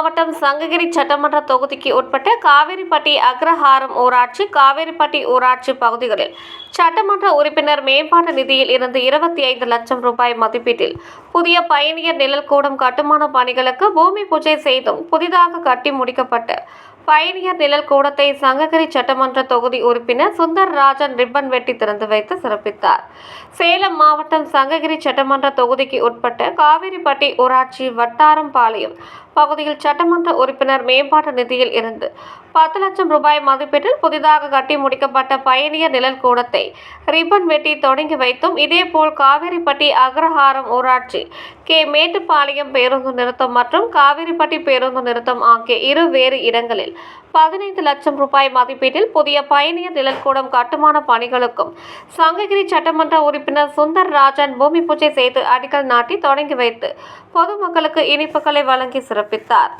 மாவட்டம் சங்ககிரி சட்டமன்ற தொகுதிக்கு உட்பட்ட காவேரிப்பட்டி அக்ரஹாரம் ஊராட்சி காவேரிப்பட்டி ஊராட்சி பகுதிகளில் சட்டமன்ற உறுப்பினர் மேம்பாட்டு நிதியில் இருந்து இருபத்தி ஐந்து லட்சம் ரூபாய் மதிப்பீட்டில் புதிய பயணியர் நிழல் கூடம் கட்டுமான பணிகளுக்கு பூமி பூஜை செய்தும் புதிதாக கட்டி முடிக்கப்பட்ட பயணியர் நிழல் கூடத்தை சங்ககிரி சட்டமன்ற தொகுதி உறுப்பினர் சுந்தர் ராஜன் ரிப்பன் வெட்டி திறந்து வைத்து சிறப்பித்தார். சேலம் மாவட்டம் சங்ககிரி சட்டமன்ற தொகுதிக்கு உட்பட்ட காவிரிப்பட்டி ஊராட்சி வட்டாரம்பாளையம் பகுதியில் சட்டமன்ற உறுப்பினர் மேம்பாட்டு நிதியில் இருந்து பத்து லட்சம் ரூபாய் மதிப்பீட்டில் புதிதாக கட்டி முடிக்கப்பட்ட பயணியர் நிழல் கூடத்தை ரிப்பன் வெட்டி தொடங்கி வைத்தும் இதேபோல் காவிரிப்பட்டி அக்ரஹாரம் ஊராட்சி கே. மேட்டுப்பாளையம் பேருந்து நிறுத்தம் மற்றும் காவிரிப்பட்டி பேருந்து நிறுத்தம் ஆகிய இரு வேறு இடங்களில் பதினைந்து லட்சம் ரூபாய் மதிப்பீட்டில் புதிய பயணியர் நிழல்கூடம் கட்டுமான பணிகளுக்கும். சங்ககிரி சட்டமன்ற உறுப்பினர் சுந்தர் ராஜன் பூமி பூஜை செய்து அடிக்கல் நாட்டி தொடங்கி வைத்து பொதுமக்களுக்கு இனிப்புகளை வழங்கி சிறப்பித்தார்.